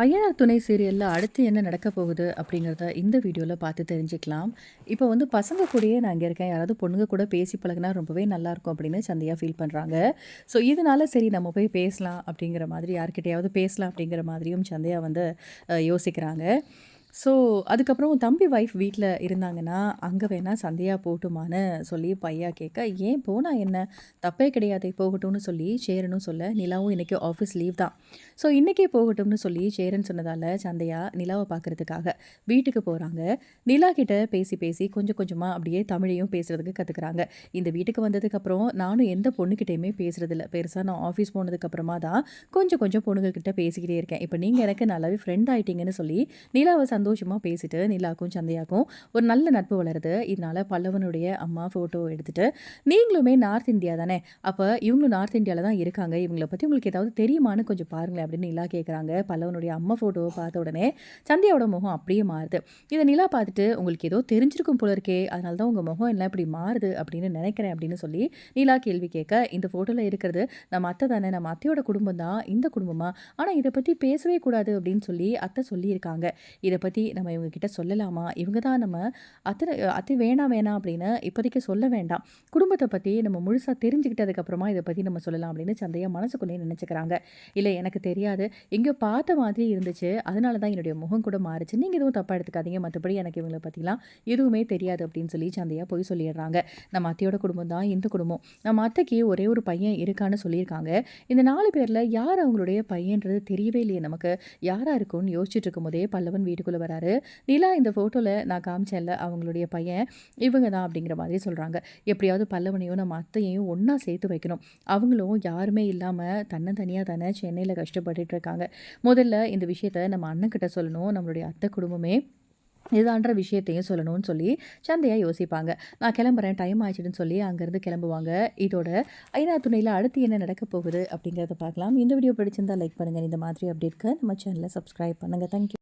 ஐயனார் துணை சீரியலில் அடுத்து என்ன நடக்க போகுது அப்படிங்கிறத இந்த வீடியோவில் பார்த்து தெரிஞ்சுக்கலாம். இப்போ வந்து பசங்க கூடயே நான் இங்கே இருக்கேன். யாராவது பொண்ணுங்க கூட பேசி பழகுனா ரொம்பவே நல்லாயிருக்கும் அப்படின்னு சந்தையாக ஃபீல் பண்ணுறாங்க ஸோ இதனால சரி நம்ம போய் பேசலாம் அப்படிங்கிற மாதிரி யார்கிட்டையாவது பேசலாம் அப்படிங்கிற மாதிரியும் சந்தையாக வந்து யோசிக்கிறாங்க. ஸோ அதுக்கப்புறம் தம்பி ஒய்ஃப் வீட்டில் இருந்தாங்கன்னா அங்கே வேணால் சந்தையாக போட்டுமான்னு சொல்லி பையா கேட்க ஏன் போனால் என்ன? தப்பே கிடையாது போகட்டும்னு சொல்லி சேரனும் சொல்ல நிலாவும் இன்றைக்கி ஆஃபீஸ் லீவ் தான். ஸோ இன்றைக்கே போகட்டும்னு சொல்லி சேரன் சொன்னதால் சந்தையா நிலாவை பார்க்கறதுக்காக வீட்டுக்கு போகிறாங்க நிலா கிட்ட பேசி பேசி கொஞ்சம் கொஞ்சமாக அப்படியே தமிழையும் பேசுகிறதுக்கு கற்றுக்குறாங்க இந்த வீட்டுக்கு வந்ததுக்கப்புறம் நானும் எந்த பொண்ணுக்கிட்டேயுமே பேசுகிறதில்ல பெருசாக நான் ஆஃபீஸ் போனதுக்கப்புறமா தான் கொஞ்சம் கொஞ்சம் பொண்ணுங்கக்கிட்ட பேசிக்கிட்டே இருக்கேன். இப்போ நீங்கள் எனக்கு நல்லாவே ஃப்ரெண்ட் ஆகிட்டீங்கன்னு சொல்லி நிலாவை சந்தோஷமாக பேசிட்டு நிலாக்கும் சந்தையாக்கும் ஒரு நல்ல நட்பு வளருது. இதனால் பல்லவனுடைய அம்மா ஃபோட்டோ எடுத்துகிட்டு நீங்களுமே நார்த் இந்தியா தானே? அப்போ இவங்களும் நார்த் இந்தியாவில் தான் இருக்காங்க. இவங்கள பற்றி உங்களுக்கு ஏதாவது தெரியுமான்னு கொஞ்சம் பாருங்களேன் அப்படின்னு நிலா கேட்குறாங்க பல்லவனுடைய அம்மா ஃபோட்டோவை பார்த்த உடனே சந்தியாவோட முகம் அப்படியே மாறுது. இதை நிலா பார்த்துட்டு உங்களுக்கு ஏதோ தெரிஞ்சிருக்கும் போல இருக்கே. அதனால தான் உங்கள் முகம் எல்லாம் இப்படி மாறுது அப்படின்னு நினைக்கிறேன் அப்படின்னு சொல்லி நிலா கேள்வி கேட்க இந்த ஃபோட்டோவில் இருக்கிறது நம்ம அத்தை தானே? நம்ம அத்தையோட குடும்பம் தான். இந்த குடும்பமா? ஆனால் இதை பற்றி பேசவே கூடாது அப்படின்னு சொல்லி அத்தை சொல்லியிருக்காங்க. இதை பற்றி பற்றி நம்ம இவங்க கிட்ட சொல்லலாமா? இவங்க தான் நம்ம அத்தை அத்தை வேணாம் வேணாம் அப்படின்னு இப்போதைக்கு சொல்ல வேண்டாம். குடும்பத்தை பற்றி நம்ம முழுசாக தெரிஞ்சுக்கிட்டதுக்கப்புறமா இதை பற்றி நம்ம சொல்லலாம் அப்படின்னு சந்தையாக மனசுக்குள்ளேயே நினச்சிக்கிறாங்க. இல்லை எனக்கு தெரியாது. எங்கேயோ பார்த்த மாதிரி இருந்துச்சு. அதனால தான் என்னுடைய முகம் கூட மாறுச்சு. நீங்கள் எதுவும் தப்பாக எடுத்துக்காதீங்க. மற்றபடி எனக்கு இவங்களை பற்றிலாம் எதுவுமே தெரியாது அப்படின்னு சொல்லி சந்தையாக போய் சொல்லிடுறாங்க. நம்ம அத்தையோட குடும்பம் தான் இந்த குடும்பம். நம்ம அத்தைக்கு ஒரே ஒரு பையன் இருக்கான்னு சொல்லியிருக்காங்க. இந்த நாலு பேரில் யார் அவங்களுடைய பையன்றது தெரியவே இல்லையே நமக்கு. யாராக இருக்கும்னு யோசிச்சுட்டு இருக்கும்போதே பல்லவன் வீட்டுக்குள்ளே வராரு. நிலா இந்த ஃபோட்டோவில் நான் காமிச்சேன்ல அவங்களுடைய பையன். இவங்க தான் அப்படிங்கிற மாதிரி சொல்கிறாங்க எப்படியாவது பல்லவனையும் நம்ம அத்தையையும் ஒன்றா சேர்த்து வைக்கணும். அவங்களும் யாருமே இல்லாமல் தன்னந்தனியாக தானே சென்னையில் கஷ்டப்பட்டுட்டு இருக்காங்க. முதல்ல இந்த விஷயத்த நம்ம அண்ணன்கிட்ட சொல்லணும். நம்மளுடைய அத்தை குடும்பமே இதான்ற விஷயத்தையும் சொல்லணும்னு சொல்லி சந்தையாக யோசிப்பாங்க. நான் கிளம்புறேன் டைம் ஆயிடுச்சுன்னு சொல்லி அங்கேருந்து கிளம்புவாங்க. இதோட ஐநா துணையில் அடுத்து என்ன நடக்க போகுது அப்படிங்கிறத பார்க்கலாம். இந்த வீடியோ பிடிச்சிருந்தா லைக் பண்ணுங்கள் இந்த மாதிரி அப்படி இருக்க நம்ம சேனலை சப்ஸ்கிரைப் பண்ணுங்கள் தேங்க்யூ